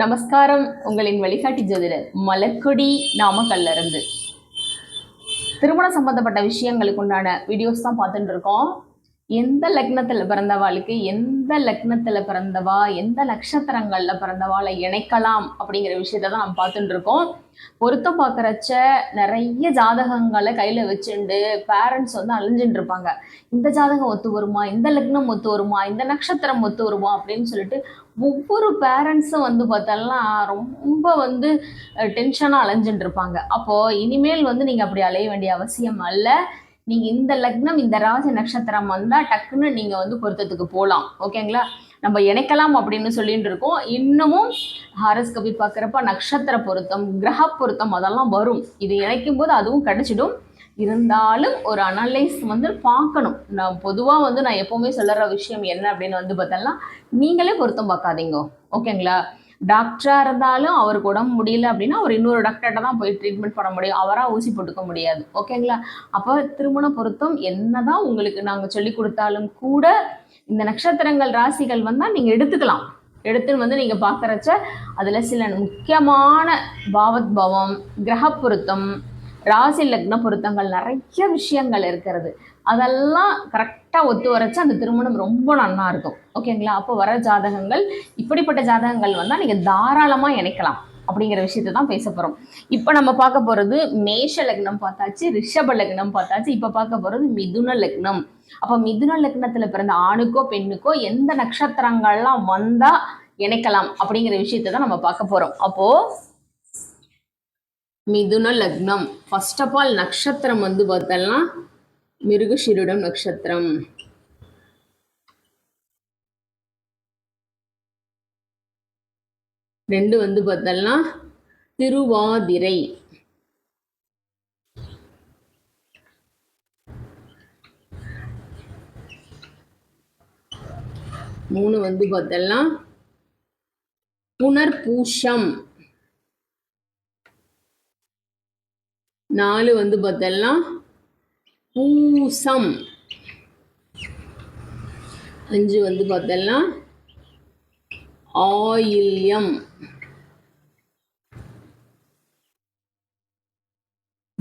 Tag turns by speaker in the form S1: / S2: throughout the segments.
S1: நமஸ்காரம் உங்களின் வழிகாட்டி ஜோதிடர் மலக்குடி நாமக்கல்ல இருந்து திருமணம் சம்பந்தப்பட்ட விஷயங்களுக்கு உண்டான வீடியோஸ் தான் பார்த்துட்டு இருக்கோம். எந்த லக்னத்தில் பிறந்தவாளுக்கு எந்த லக்னத்தில் பிறந்தவா எந்த நட்சத்திரங்களில் பிறந்தவாளை இணைக்கலாம் அப்படிங்கிற விஷயத்த தான் நம்ம பார்த்துட்டு இருக்கோம். பொருத்தம் பார்க்குறச்ச நிறைய ஜாதகங்களை கையில் வச்சுண்டு பேரண்ட்ஸ் வந்து அழிஞ்சுட்டு இருப்பாங்க. இந்த ஜாதகம் ஒத்து வருமா? இந்த லக்னம் ஒத்து வருமா? இந்த நட்சத்திரம் ஒத்து வருமா? அப்படின்னு சொல்லிட்டு ஒவ்வொரு பேரண்ட்ஸும் வந்து பார்த்தாலாம் ரொம்ப வந்து டென்ஷனாக அலைஞ்சுட்டு இருப்பாங்க. அப்போது இனிமேல் வந்து நீங்கள் அப்படி அலைய வேண்டிய அவசியம் அல்ல. நீங்கள் இந்த லக்னம் இந்த ராசி நட்சத்திரம் வந்தால் டக்குன்னு நீங்கள் வந்து பொருத்தத்துக்கு போகலாம் ஓகேங்களா? நம்ம இணைக்கலாம் அப்படின்னு சொல்லிட்டு இருக்கோம். இன்னமும் ஹாரஸ்கபி பார்க்குறப்ப நட்சத்திர பொருத்தம் கிரக பொருத்தம் அதெல்லாம் வரும். இது இணைக்கும் போது அதுவும் கிடைச்சிடும். இருந்தாலும் ஒரு அனலைஸ் வந்து பார்க்கணும். நான் பொதுவாக வந்து நான் எப்போவுமே சொல்லுற விஷயம் என்ன அப்படின்னு வந்து பார்த்தோம்னா நீங்களே பொருத்தம் பார்க்காதீங்க. ஓகேங்களா? டாக்டராக இருந்தாலும் அவருக்கு உடம்பு முடியல அப்படின்னா அவர் இன்னொரு டாக்டர்கிட்ட தான் போய் ட்ரீட்மெண்ட் பண்ண முடியும். அவராக ஊசி போட்டுக்க முடியாது. ஓகேங்களா அப்போ திருமண பொருத்தம் என்னதான் உங்களுக்கு நாங்கள் சொல்லி கொடுத்தாலும் கூட இந்த நட்சத்திரங்கள் ராசிகள் வந்தால் நீங்கள் எடுத்துக்கலாம். எடுத்துன்னு வந்து நீங்கள் பார்க்குறச்ச அதில் சில முக்கியமான பாவத் பவம் கிரக பொருத்தம் ராசி லக்ன பொருத்தங்கள் நிறைய விஷயங்கள் இருக்கிறது. அதெல்லாம் கரெக்டாக ஒத்து வரைச்சு அந்த திருமணம் ரொம்ப நல்லா இருக்கும். ஓகேங்களா? அப்போ வர ஜாதகங்கள் இப்படிப்பட்ட ஜாதகங்கள் வந்தால் நீங்கள் தாராளமாக இணைக்கலாம் அப்படிங்கிற விஷயத்தை தான் பேச போகிறோம் இப்போ நம்ம பார்க்க போகிறது மேஷ லக்னம் பார்த்தாச்சு ரிஷப லக்னம் பார்த்தாச்சு இப்போ பார்க்க போகிறது மிதுன லக்னம். அப்போ மிதுன லக்னத்தில் பிறந்த ஆணுக்கோ பெண்ணுக்கோ எந்த நட்சத்திரங்கள்லாம் வந்தால் இணைக்கலாம் அப்படிங்கிற விஷயத்தை தான் நம்ம பார்க்க போகிறோம் அப்போது மிதுன லக்னம். ஃபர்ஸ்ட் ஆஃப் ஆல் நட்சத்திரம் வந்து பார்த்தோம்னா மிருகஷிருடம் நட்சத்திரம் ரெண்டு வந்து பார்த்தோம்னா திருவாதிரை. மூணு வந்து பார்த்தோம்னா புனர்பூஷம். நாலு வந்து பார்த்தோம்னா பூசம். அஞ்சு வந்து பார்த்தோம்னா ஆயில்யம்.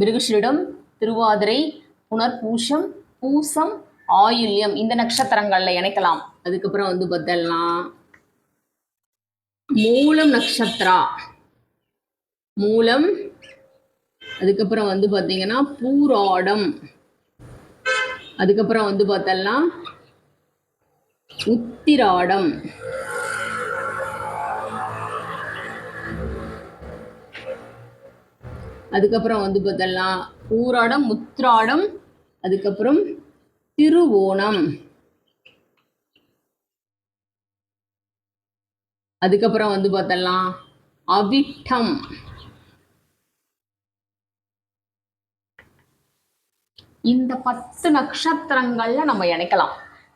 S1: மிருகஷிரிடம் திருவாதிரை புனர்பூஷம் பூசம் ஆயுள்யம் இந்த நட்சத்திரங்கள்ல இணைக்கலாம். அதுக்கப்புறம் வந்து பார்த்தோம்னா மூலம் நட்சத்திரா. மூலம் அதுக்கப்புறம் வந்து பார்த்தீங்கன்னா பூராடம். அதுக்கப்புறம் வந்து பார்த்தோம்னா உத்திராடம். அதுக்கப்புறம் வந்து பார்த்தோம்னா பூராடம் உத்திராடம் அதுக்கப்புறம் திருவோணம். அதுக்கப்புறம் வந்து பார்த்தோம்னா அவிட்டம். இந்த பத்து நட்சத்திரங்கள்ல நம்ம இணைக்கலாம்.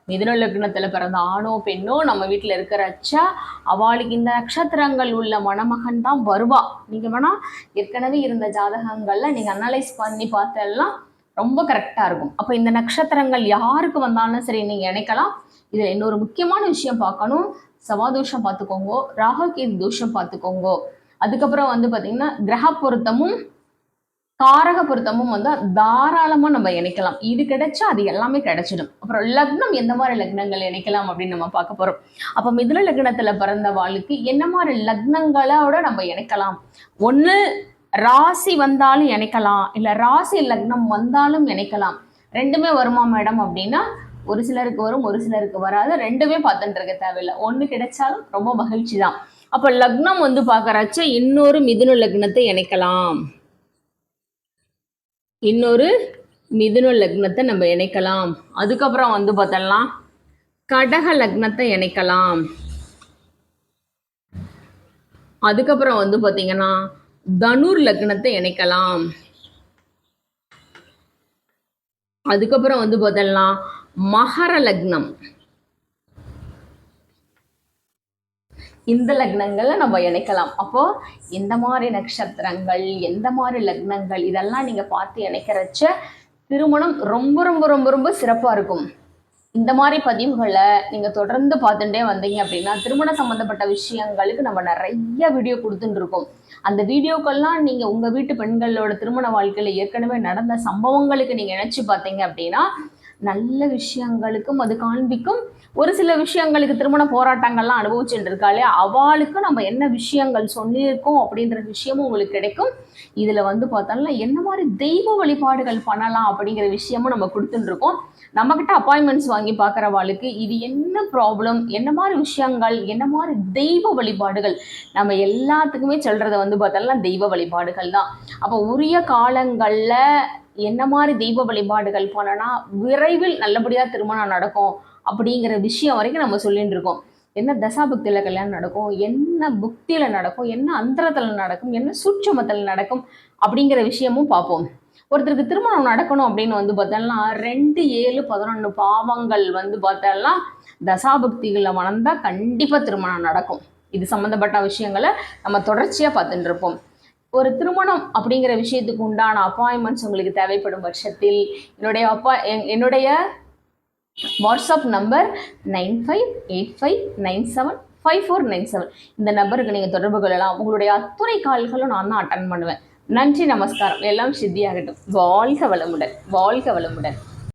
S1: மிதுன லக்னத்துல பிறந்த ஆணோ பெண்ணோ நம்ம வீட்டில் இருக்கிறச்சா அவளுக்கு இந்த நட்சத்திரங்கள் உள்ள மணமகன் தான் வருவா. நீங்க வேணா ஏற்கனவே இருந்த ஜாதகங்கள்ல நீங்க அனலைஸ் பண்ணி பார்த்தெல்லாம் ரொம்ப கரெக்டாக இருக்கும். அப்போ இந்த நட்சத்திரங்கள் யாருக்கு வந்தாலும் சரி நீங்கள் இணைக்கலாம். இதில் இன்னொரு முக்கியமான விஷயம் பார்க்கணும். சவாதோஷம் பார்த்துக்கோங்க ராககேது தோஷம் பார்த்துக்கோங்க. அதுக்கப்புறம் வந்து பார்த்திங்கன்னா கிரக பொருத்தமும் காரக பொருத்தமும் வந்து தாராளமாக நம்ம இணைக்கலாம். இது கிடைச்சா அது எல்லாமே கிடைச்சிடும். அப்புறம் லக்னம் எந்த மாதிரி லக்னங்கள் இணைக்கலாம் அப்படின்னு நம்ம பார்க்க போறோம். அப்போ மிதுன லக்னத்துல பிறந்த வாளுக்கு என்ன மாதிரி லக்னங்களோட நம்ம இணைக்கலாம்? ஒண்ணு ராசி வந்தாலும் இணைக்கலாம். இல்லை ராசி லக்னம் வந்தாலும் இணைக்கலாம். ரெண்டுமே வருமா மேடம் அப்படின்னா ஒரு சிலருக்கு வரும் ஒரு சிலருக்கு வராது. ரெண்டுமே பார்த்துட்டு இருக்க தேவையில்லை. ஒன்று கிடைச்சாலும் ரொம்ப மகிழ்ச்சி தான் அப்போ லக்னம் வந்து பார்க்கறச்ச இன்னொரு மிதுன லக்னத்தை இணைக்கலாம். இன்னொரு மிதுன லக்னத்தை நம்ம இணைக்கலாம். அதுக்கப்புறம் வந்து பார்த்தோம்னா கடக லக்னத்தை இணைக்கலாம். அதுக்கப்புறம் வந்து பார்த்தீங்கன்னா தனுர் லக்னத்தை இணைக்கலாம். அதுக்கப்புறம் வந்து பார்த்தோம்னா மகர லக்னம். இந்த லக்னங்களை நம்ம இணைக்கலாம். அப்போ எந்த மாதிரி நட்சத்திரங்கள் எந்த மாதிரி லக்னங்கள் இதெல்லாம் நீங்க பார்த்து இணைக்கிறச்ச திருமணம் ரொம்ப ரொம்ப ரொம்ப ரொம்ப சிறப்பா இருக்கும். இந்த மாதிரி பதிவுகளை நீங்கள் தொடர்ந்து பார்த்துட்டே வந்தீங்க அப்படின்னா திருமண சம்மந்தப்பட்ட விஷயங்களுக்கு நம்ம நிறைய வீடியோ கொடுத்துட்டு இருக்கோம் அந்த வீடியோக்கள்லாம் நீங்கள் உங்கள் வீட்டு பெண்களோட திருமண வாழ்க்கையில் ஏற்கனவே நடந்த சம்பவங்களுக்கு நீங்கள் நினச்சி பார்த்தீங்க அப்படின்னா நல்ல விஷயங்களுக்கும் அது காண்பிக்கும் ஒரு சில விஷயங்களுக்கு திருமண போராட்டங்கள்லாம் அனுபவிச்சுட்டு இருக்காளே அவளுக்கு நம்ம என்ன விஷயங்கள் சொல்லியிருக்கோம் அப்படின்ற விஷயமும் உங்களுக்கு கிடைக்கும். இதில் வந்து பார்த்தோம்னா என்ன மாதிரி தெய்வ வழிபாடுகள் பண்ணலாம் அப்படிங்கிற விஷயமும் நம்ம கொடுத்துட்டுருக்கோம். நம்மக்கிட்ட அப்பாயின்மெண்ட்ஸ் வாங்கி பார்க்குறவாளுக்கு இது என்ன ப்ராப்ளம் என்ன மாதிரி விஷயங்கள் என்ன மாதிரி தெய்வ வழிபாடுகள்? நம்ம எல்லாத்துக்குமே சொல்கிறத வந்து பார்த்தோம்னா தெய்வ வழிபாடுகள் தான். அப்போ உரிய காலங்களில் என்ன மாதிரி தெய்வ வழிபாடுகள் பண்ணனா விரைவில் நல்லபடியாக திருமணம் நடக்கும். அப்படிங்கிற விஷயம் வரைக்கும் நம்ம சொல்லிட்டு இருக்கோம். என்ன தசாபக்தியில் கல்யாணம் நடக்கும் என்ன புக்தியில் நடக்கும் என்ன அந்தரத்தில் நடக்கும் என்ன சூட்சமத்தில் நடக்கும் அப்படிங்கிற விஷயமும் பார்ப்போம். ஒருத்தருக்கு திருமணம் நடக்கணும் அப்படின்னு வந்து பார்த்தோம்னா ரெண்டு ஏழு பதினொன்று பாவங்கள் வந்து பார்த்தோம்னா தசாபக்திகளில் மணந்தால் கண்டிப்பாக திருமணம் நடக்கும். இது சம்மந்தப்பட்ட விஷயங்களை நம்ம தொடர்ச்சியாக பார்த்துட்டு இருப்போம். ஒரு திருமணம் அப்படிங்கிற விஷயத்துக்கு உண்டான அப்பாயின்மெண்ட்ஸ் உங்களுக்கு தேவைப்படும் பட்சத்தில் என்னுடைய அப்பா என்னுடைய WhatsApp number nine five eight five nine seven five four nine seven. இந்த நம்பருக்கு நீங்கள் தொடர்பு கொள்ளலாம். உங்களுடைய அத்துறை கால்களும் நான் தான் அட்டன் பண்ணுவேன். நன்றி நமஸ்காரம். எல்லாம் சித்தியாகட்டும். வாழ்க வளமுடன். வாழ்க வளமுடன்.